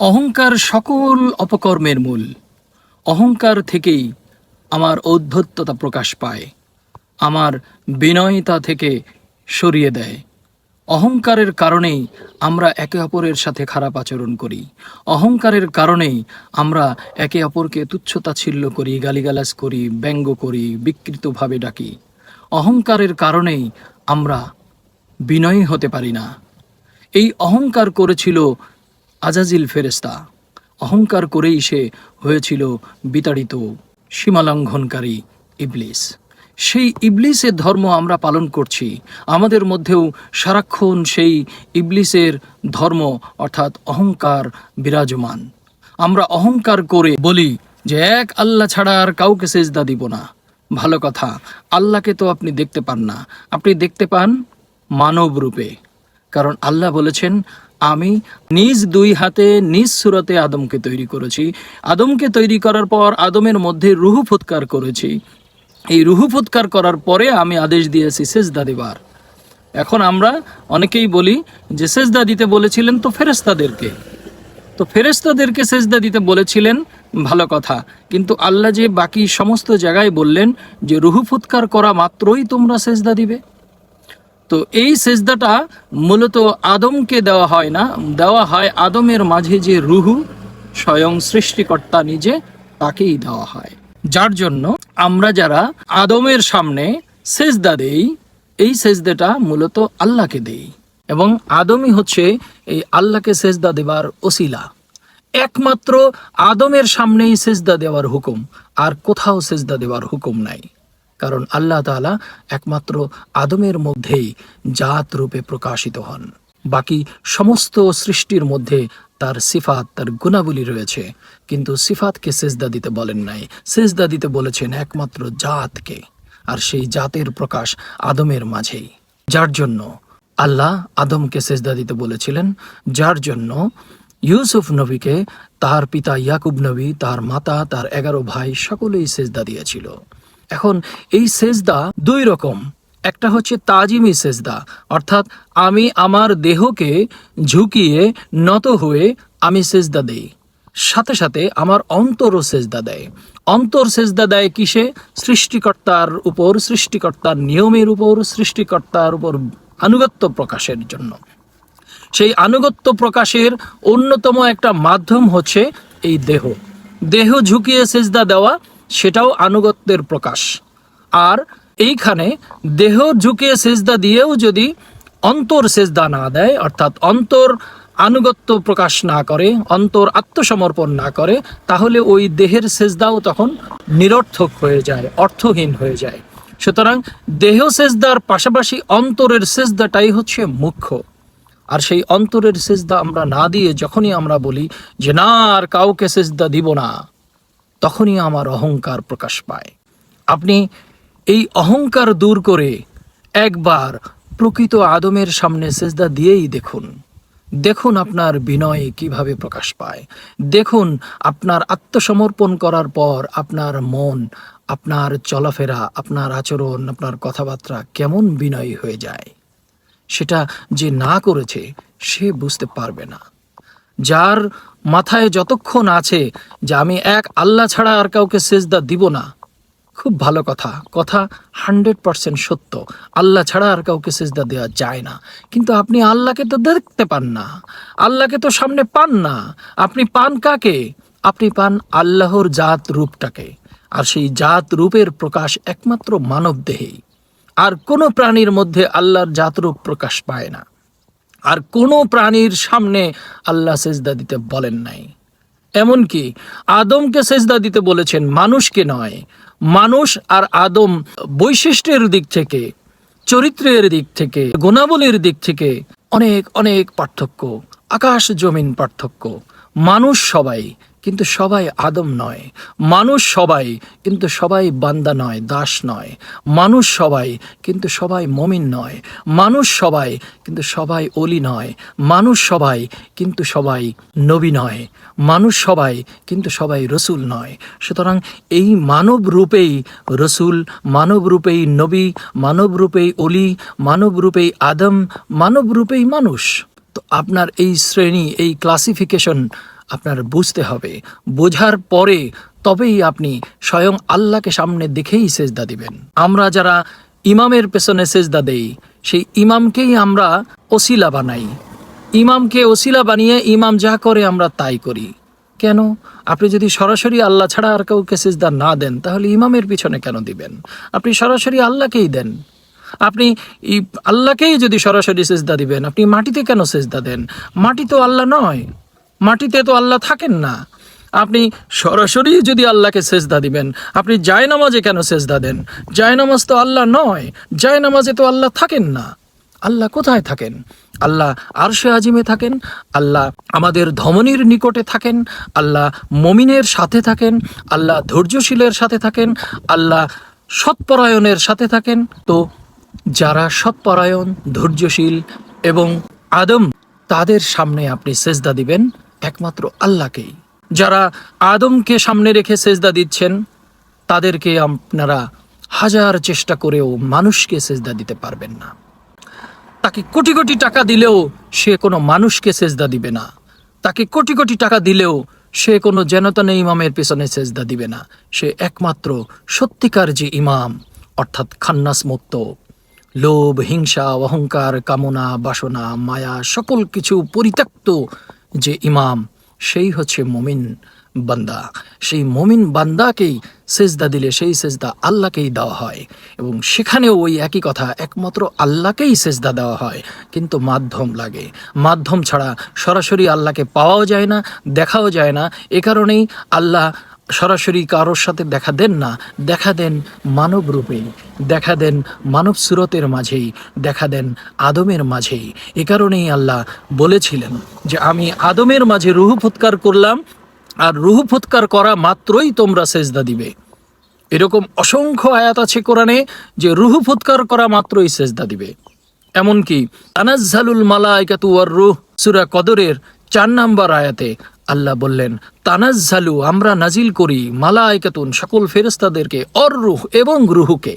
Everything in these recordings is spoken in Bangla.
অহংকার সকল অপকর্মের মূল। অহংকার থেকেই আমার ঔদ্ধত্যতা প্রকাশ পায়, আমার বিনয়তা থেকে সরিয়ে দেয়। অহংকারের কারণেই আমরা একে অপরের সাথে খারাপ আচরণ করি। অহংকারের কারণেই আমরা একে অপরকে তুচ্ছতা তুচ্ছতাচ্ছিল্য করি, গালিগালাজ করি, ব্যঙ্গ করি, বিকৃতভাবে ডাকি। অহংকারের কারণেই আমরা বিনয়ী হতে পারি না। এই অহংকার করেছিল আজাজিল ফেরেস্তা অহংকার করেই সে হয়েছিল বিতাড়িত, সীমালঙ্ঘনকারী ইবলিস। সেই ইবলিসের ধর্ম আমরা পালন করছি। আমাদের মধ্যেও সারাক্ষণ সেই ইবলিসের ধর্ম, অর্থাৎ অহংকার বিরাজমান। আমরা অহংকার করে বলি যে এক আল্লাহ ছাড়া আর কাউকে সেজদা দিব না। ভালো কথা, আল্লাহকে তো আপনি দেখতে পান না। আপনি দেখতে পান মানব রূপে কারণ আল্লাহ বলেছেন আমি নিজ দুই হাতে, নিজ সুরতে আদমকে তৈরি করেছি। আদমকে তৈরি করার পর আদমের মধ্যে রুহু ফুৎকার করেছি। এই রুহু ফুৎকার করার পরে আমি আদেশ দিয়েছি, সেজদা দেবার। এখন আমরা অনেকেই বলি যে, সেজদা দিতে বলেছিলেন তো ফেরেস্তাদেরকে তো ফেরেস্তাদেরকে সেজদা দিতে বলেছিলেন, ভালো কথা। কিন্তু আল্লাহ যে বাকি সমস্ত জায়গায় বললেন যে, রুহু ফুৎকার করা মাত্রই তোমরা সেজদা দিবে। তো এই সেজদাটা মূলত আদমকে দেওয়া হয় না, দেওয়া হয় আদমের মাঝে যে রুহু স্বয়ং সৃষ্টিকর্তা নিজে তাকেই দেওয়া হয়। যার জন্য আমরা যারা আদমের সামনে সেজদা দেই, এই সেজদাটা মূলত আল্লাহকে দেই। এবং আদমই হচ্ছে এই আল্লাহকে সেজদা দেবার ওসিলা। একমাত্র আদমের সামনেই সেজদা দেওয়ার হুকুম, আর কোথাও সেজদা দেওয়ার হুকুম নাই। কারণ আল্লাহ তাআলা একমাত্র আদমের মধ্যেই জাত রূপে প্রকাশিত হন। বাকি সমস্ত সৃষ্টির মধ্যে তার সিফাত, তার গুণাবলী রয়েছে। কিন্তু সিফাতকে সেজদা দিতে বলেন নাই। সেজদা দিতে বলেছেন একমাত্র জাতকে। আর সেই জাতের প্রকাশ আদমের মাঝেই। যার জন্য আল্লাহ আদমকে সেজদা দিতে বলেছিলেন। যার জন্য ইউসুফ নবীকে তার পিতা ইয়াকুব নবী, তার মাতা, তার এগারো ভাই সকলেই সেজদা দিয়েছিল। এখন এই সেজদা দুই রকম। একটা হচ্ছে তাজিমি সেজদা, অর্থাৎ আমি আমার দেহকে ঝুঁকিয়ে নত হয়ে আমি সেজদা দেই। সাথে সাথে আমার অন্তরও সেজদা দেয়। অন্তর সেজদা দেয় কিসে? সৃষ্টিকর্তার উপর, সৃষ্টিকর্তার নিয়মের উপর, সৃষ্টিকর্তার উপর আনুগত্য প্রকাশের জন্য। সেই আনুগত্য প্রকাশের অন্যতম একটা মাধ্যম হচ্ছে এই দেহ। দেহ ঝুঁকিয়ে সেজদা দেওয়া সেটাও আনুগত্যের প্রকাশ। আর এইখানে দেহ ঝুঁকে সেজদা দিয়েও যদি অন্তর সেজদা না দেয়, অর্থাৎ অন্তর আনুগত্য প্রকাশ না করে, অন্তর আত্মসমর্পণ না করে, তাহলে ওই দেহের সেজদাও তখন নিরর্থক হয়ে যায়, অর্থহীন হয়ে যায়। সুতরাং দেহ সেজদার পাশাপাশি অন্তরের সেজদাটাই হচ্ছে মুখ্য। আর সেই অন্তরের সেজদা আমরা না দিয়ে যখনই আমরা বলি যে, না, আর কাউকে সেজদা দিব না। তখনই আমার অহংকার প্রকাশ পায়। আপনি এই অহংকার দূর করে একবার প্রকৃত আদমের সামনে সেজদা দিয়েই দেখুন। দেখুন আপনার বিনয় কীভাবে প্রকাশ পায়। দেখুন আপনার আত্মসমর্পণ করার পর আপনার মন, আপনার চলাফেরা, আপনার আচরণ, আপনার কথাবার্তা কেমন বিনয়ী হয়ে যায়। সেটা যে না করেছে, সে বুঝতে পারবে না। যার মাথায় যতক্ষণ আছে যে আমি এক আল্লাহ ছাড়া আর কাউকে সেজদা দিব না। খুব ভালো কথা। কথা হান্ড্রেড পারসেন্ট সত্য। আল্লাহ ছাড়া আর কাউকে সেজদা দেওয়া যায় না। কিন্তু আপনি আল্লাহকে তো দেখতে পান না। আল্লাহকে তো সামনে পান না। আপনি পান কাকে? আপনি পান আল্লাহর জাত রূপটাকে। আর সেই জাত রূপের প্রকাশ একমাত্র মানব দেহেই আর কোনো প্রাণীর মধ্যে আল্লাহর জাতরূপ প্রকাশ পায় না। আর কোনো প্রাণীর সামনে আল্লাহ সেজদা দিতে বলেন নাই। এমনকি আদমকে সেজদা দিতে বলেছেন মানুষকে নয়, মানুষ আর আদম বৈশিষ্ট্যের দিক থেকে, চরিত্রের দিক থেকে, গুণাবলীর দিক থেকে অনেক অনেক পার্থক্য, আকাশ জমিন পার্থক্য। মানুষ সবাই কিন্তু সবাই আদম নয়। মানুষ সবাই কিন্তু সবাই বান্দা নয়, দাস নয়। মানুষ সবাই কিন্তু সবাই মমিন নয়। মানুষ সবাই কিন্তু সবাই অলি নয়। মানুষ সবাই কিন্তু সবাই নবী নয়। মানুষ সবাই কিন্তু সবাই রসুল নয়। সুতরাং এই মানব রূপেই রসুল, মানব রূপেই নবী, মানব রূপেই অলি, মানব রূপেই আদম, মানব রূপেই মানুষ। তো আপনার এই শ্রেণি, এই ক্লাসিফিকেশন আপনার বুঝতে হবে। বোঝার পরে তবেই আপনি স্বয়ং আল্লাহকে সামনে দেখেই সেজদা দিবেন। আমরা যারা ইমামের পেছনে সেজদা দেই, সেই ইমামকেই আমরা ওসিলা বানাই। ইমামকে ওসিলা বানিয়ে ইমাম যা করে আমরা তাই করি। কেন? আপনি যদি সরাসরি আল্লাহ ছাড়া আর কাউকে সেজদা না দেন, তাহলে ইমামের পিছনে কেন দিবেন? আপনি সরাসরি আল্লাহকেই দেন। আপনি আল্লাহকেই যদি সরাসরি সেজদা দিবেন, আপনি মাটিতে কেন সেজদা দেন? মাটি তো আল্লাহ নয়। মাটিতে তো আল্লাহ থাকেন না। আপনি সরাসরি যদি আল্লাহকে সেজদা দিবেন, আপনি জায়নামাজে কেন সেজদা দেন? জায়নামাজ তো আল্লাহ নয়, জায়নামাজে তো আল্লাহ থাকেন না। আল্লাহ কোথায় থাকেন? আল্লাহ আরশে আজিমে থাকেন, আল্লাহ আমাদের ধমনির নিকটে থাকেন, আল্লাহ মমিনের সাথে থাকেন, আল্লাহ ধৈর্যশীলের সাথে থাকেন, আল্লাহ সৎপরায়ণের সাথে থাকেন। তো যারা সৎপরায়ণ ধৈর্যশীল এবং আদম, তাদের সামনে আপনি সেজদা দিবেন একমাত্র আল্লাহকেই। যারা আদমকে সামনে রেখে সেজদা দিচ্ছেন, তাদেরকে আপনারা হাজার চেষ্টা করেও মানুষকে সেজদা দিতে পারবেন না। তাকে কোটি কোটি টাকা দিলেও সে কোনো মানুষকে সেজদা দিবে না। তাকে কোটি কোটি টাকা দিলেও সে কোনো জনতনে ইমামের পেছনে সেজদা দিবে না। সে একমাত্র সত্যিকার যে ইমাম, অর্থাৎ খান্নাস মুক্ত লোভ, হিংসা, অহংকার, কামনা, বাসনা, মায়া, সকল কিছু পরিত্যক্ত যে ইমাম, সেই হচ্ছে মমিন বান্দা। সেই মমিন বান্দাকেই সেজদা দিলে সেই সেজদা আল্লাহকেই দেওয়া হয় এবং সেখানেও ওই একই কথা, একমাত্র আল্লাহকেই সেজদা দেওয়া হয়। কিন্তু মাধ্যম লাগে। মাধ্যম ছাড়া সরাসরি আল্লাহকে পাওয়াও যায় না, দেখাও যায় না। এ কারণেই আল্লাহ সরাসরি কারোর সাথে দেখা দেন না, দেখা দেন মানব রূপে, দেখা দেন মানব সুরতের মাঝেই, দেখা দেন আদমের মাঝেই। এ কারণেই আল্লাহ বলেছিলেন যে, আমি আদমের মাঝে রুহু ফুৎকার করলাম, আর রুহু ফুৎকার করা মাত্রই তোমরা সেজদা দিবে। এরকম অসংখ্য আয়াত আছে কোরআনে যে, রুহু ফুৎকার করা মাত্রই সেজদা দিবে। এমনকি তানাজ্জালুল মালাইকাতু ওয়ার রুহ সূরা কদরের চার নাম্বার আয়াতে আল্লাহ বললেন, তানাজ্জালু, আমরা নাজিল করি মালাইকাতুন সকল ফেরেশতাদেরকে অর রুহ এবং রুহুকে।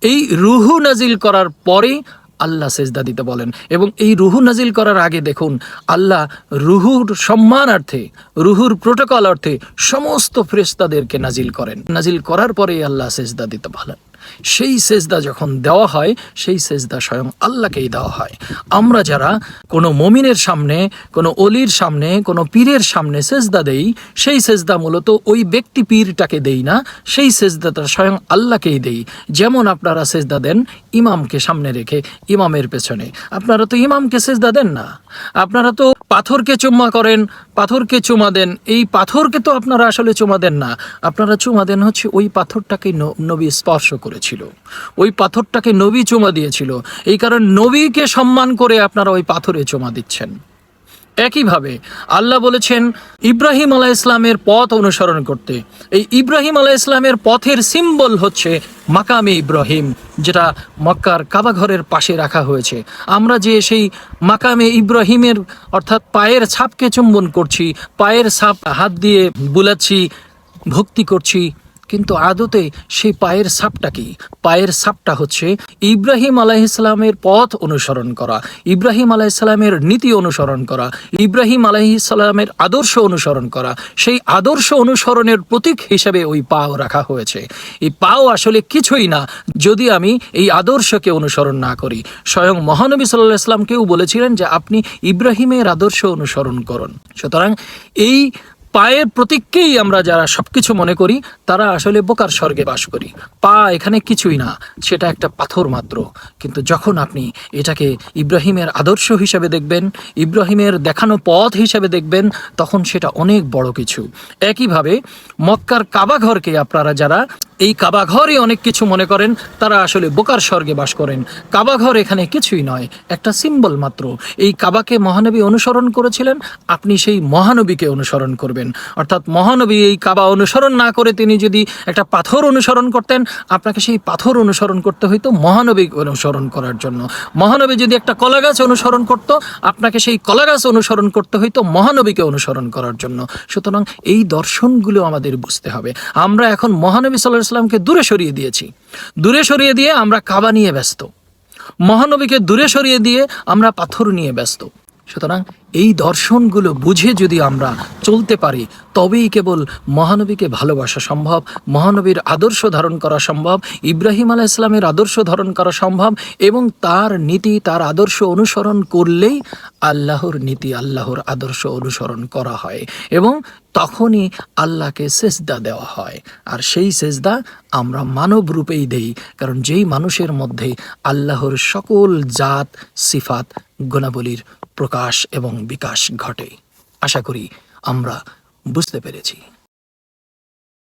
এই রুহু নাজিল করার পরে আল্লাহ সেজদা দিতে বলেন এবং এই রুহু নাজিল করার আগে দেখুন, আল্লাহ রুহুর সম্মানার্থে, রুহুর প্রোটোকল অর্থে সমস্ত ফেরেশতাদেরকে নাজিল করেন। নাজিল করার পরে আল্লাহ সেজদা দিতে বলেন। সেই সেজদা যখন দেওয়া হয়, সেই সেজদা স্বয়ং আল্লাহকেই দেওয়া হয়। আমরা যারা কোনো মমিনের সামনে, কোনো অলির সামনে, কোনো পীরের সামনে সেজদা দেই, সেই সেজদা মূলত ওই ব্যক্তি পীরটাকে দেই না, সেই সেজদাটা স্বয়ং আল্লাহকেই দেই। যেমন আপনারা সেজদা দেন ইমামকে সামনে রেখে, ইমামের পেছনে। আপনারা তো ইমামকে সেজদা দেন না। আপনারা তো পাথরকে চুম্মা করেন, পাথরকে চুমা দেন। এই পাথরকে তো আপনারা আসলে চুমা দেন না। আপনারা চুমা দেন হচ্ছে ওই পাথরটাকে নবী স্পর্শ করেছিল। ওই পাথরটাকে নবী চুমা দিয়েছিল। এই কারণ নবীকে সম্মান করে আপনারা ওই পাথরে চুমা দিচ্ছেন। একইভাবে আল্লাহ বলেছেন ইব্রাহিম আলাহ ইসলামের পথ অনুসরণ করতে। এই ইব্রাহিম আলাহ ইসলামের পথের সিম্বল হচ্ছে মাকামে ইব্রাহিম, যেটা মক্কার কাবাঘরের পাশে রাখা হয়েছে। আমরা যে সেই মাকামে ইব্রাহিমের অর্থাৎ পায়ের ছাপকে চুম্বন করছি, পায়ের ছাপ হাত দিয়ে বুলাচ্ছি, ভক্তি করছি কিন্তু আদতে সেই পায়ের সাপটা কি? পায়ের সাপটা হচ্ছে ইব্রাহিম আলাইহিসালামের পথ অনুসরণ করা, ইব্রাহিম আলাইহিসালামের নীতি অনুসরণ করা, ইব্রাহিম আলাইহিসালামের আদর্শ অনুসরণ করা। সেই আদর্শ অনুসরণের প্রতীক হিসেবে ওই পাও রাখা হয়েছে। এই পাও আসলে কিছুই না, যদি আমি এই আদর্শকে অনুসরণ না করি। স্বয়ং মহানবী সাল্লাহ ইসলামকেও বলেছিলেন যে আপনি ইব্রাহিমের আদর্শ অনুসরণ করুন। সুতরাং এই পায়ের প্রতীককেই আমরা যারা সবকিছু মনে করি, তারা আসলে বোকার স্বর্গে বাস করি। পা এখানে কিছুই না, সেটা একটা পাথর মাত্র। কিন্তু যখন আপনি এটাকে ইব্রাহিমের আদর্শ হিসাবে দেখবেন, ইব্রাহিমের দেখানো পথ হিসাবে দেখবেন, তখন সেটা অনেক বড় কিছু। একইভাবে মক্কার কাবাঘরকে আপনারা যারা এই কাবা কাবাঘরই অনেক কিছু মনে করেন, তারা আসলে বোকার স্বর্গে বাস করেন। কাবাঘর এখানে কিছুই নয়, একটা সিম্বল মাত্র। এই কাবাকে মহানবী অনুসরণ করেছিলেন, আপনি সেই মহানবীকে অনুসরণ করবেন। অর্থাৎ মহানবী এই কাবা অনুসরণ না করে তিনি যদি একটা পাথর অনুসরণ করতেন, আপনাকে সেই পাথর অনুসরণ করতে হইতো মহানবী অনুসরণ করার জন্য। মহানবী যদি একটা কলাগাছ অনুসরণ করত, আপনাকে সেই কলাগাছ অনুসরণ করতে হইতো মহানবীকে অনুসরণ করার জন্য। সুতরাং এই দর্শনগুলো আমাদের বুঝতে হবে। আমরা এখন মহানবী সাল্লাহ ইসলামকে দূরে সরিয়ে দিয়েছি। দূরে সরিয়ে দিয়ে আমরা কাবা নিয়ে ব্যস্ত। মহানবীকে দূরে সরিয়ে দিয়ে আমরা পাথর নিয়ে ব্যস্ত। সুতরাং এই দর্শনগুলো বুঝে যদি আমরা চলতে পারি, তবেই কেবল মহানবীকে ভালোবাসা সম্ভব, মহানবীর আদর্শ ধারণ করা সম্ভব, ইব্রাহিম আলাহ ইসলামের আদর্শ ধারণ করা সম্ভব এবং তার নীতি, তার আদর্শ অনুসরণ করলেই আল্লাহর নীতি, আল্লাহর আদর্শ অনুসরণ করা হয় এবং তখনই আল্লাহকে সেজদা দেওয়া হয়। আর সেই সেজদা আমরা মানব রূপেই দেই, কারণ যেই মানুষের মধ্যে আল্লাহর সকল জাত, সিফাত, গুণাবলীর প্রকাশ এবং বিকাশ ঘটে। আশা করি আমরা বুঝতে পেরেছি।